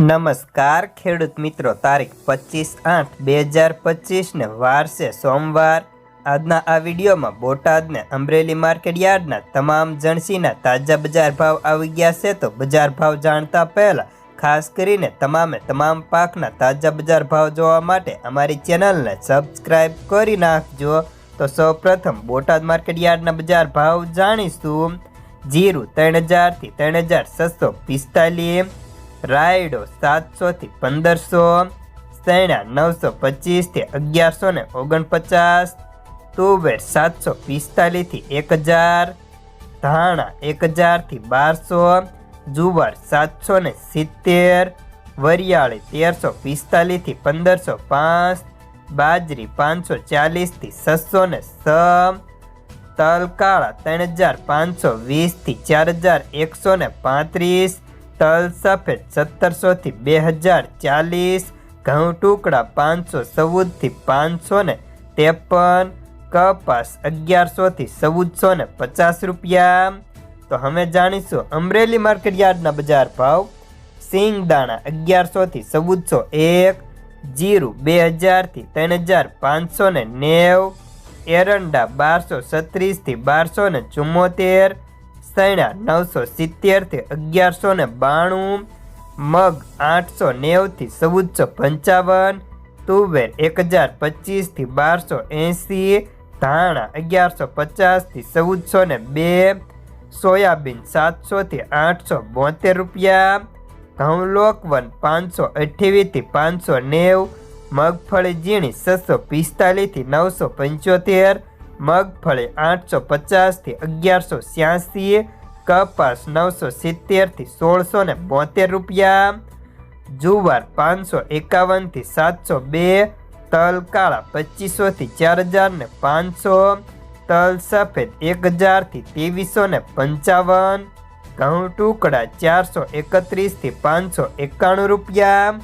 નમસ્કાર, ખેડૂત મિત્રો. તારીખ પચીસ આઠ બે હજાર પચીસને વાર છે સોમવાર. આજના આ વિડીયોમાં બોટાદને અમરેલી માર્કેટ યાર્ડના તમામ જણસીના તાજા બજાર ભાવ આવી ગયા છે તો બજાર ભાવ જાણતા પહેલાં ખાસ કરીને તમામે તમામ પાકના તાજા બજાર ભાવ જોવા માટે અમારી ચેનલને સબસ્ક્રાઈબ કરી નાખજો. તો સૌપ્રથમ બોટાદ માર્કેટ યાર્ડના બજાર ભાવ જાણીશું. જીરું ત્રણ હજારથી ત્રણ હજાર છસો પિસ્તાલીસ રાયડો સાતસોથી પંદરસો સૈણા નવસો પચીસથી અગિયારસો ને ઓગણપચાસ, તુવેર સાતસો પિસ્તાલીસથી એક હજાર, ધાણા એક હજારથી બારસો, જુવાર સાતસો ને સિત્તેર, વરિયાળી તેરસો પિસ્તાલીસથી પંદરસો પાંચ, બાજરી પાંચસો ચાલીસથી છસો ને છ, તલકાળા ત્રણ હજાર પાંચસો વીસથી ચાર હજાર એકસો ને પાંત્રીસ તલ સફેદ સત્તરસોથી બે હજાર ચાલીસ, ઘઉં ટુકડા પાંચસો ચૌદથી પાંચસો ને ત્રેપન, કપાસ અગિયારસોથી ચૌદસો ને પચાસ રૂપિયા. તો હવે જાણીશું અમરેલી માર્કેટ યાર્ડના બજાર ભાવ. સિંગ દાણા અગિયારસોથી ચૌદસો એક, જીરું બે હજારથી ત્રણ હજાર પાંચસો ને નેવ, એરંડા બારસો છત્રીસથી બારસો ને ચુમ્મોતેર સૈણા નવસો સિત્તેરથી અગિયારસો ને બાણું, મગ આઠસો નેવથી ચૌદસો પંચાવન, તુવેર એક હજાર પચીસથી બારસો એંસી ધાણા અગિયારસો પચાસથી ચૌદસો ને બે, સોયાબીન સાતસોથી આઠસો બોતેર રૂપિયા ઘઉં પાંચસો અઠ્યાવીસથી પાંચસો નેવ, મગફળી ઝીણી છસો પિસ્તાલીસથી નવસો પંચોતેર મગફળી આઠસો પચાસથી અગિયારસો છ્યાસી કપાસ નવસો સિત્તેરથી સોળસો ને બોતેર રૂપિયા, જુવાર પાંચસો એકાવનથી સાતસો બે તલ કાળા પચીસોથી ચાર હજાર ને પાંચસો, તલ સફેદ એક હજારથી ત્રેવીસો ને પંચાવન, ઘઉં ટુકડા ચારસો એકત્રીસથી પાંચસો એકાણું રૂપિયા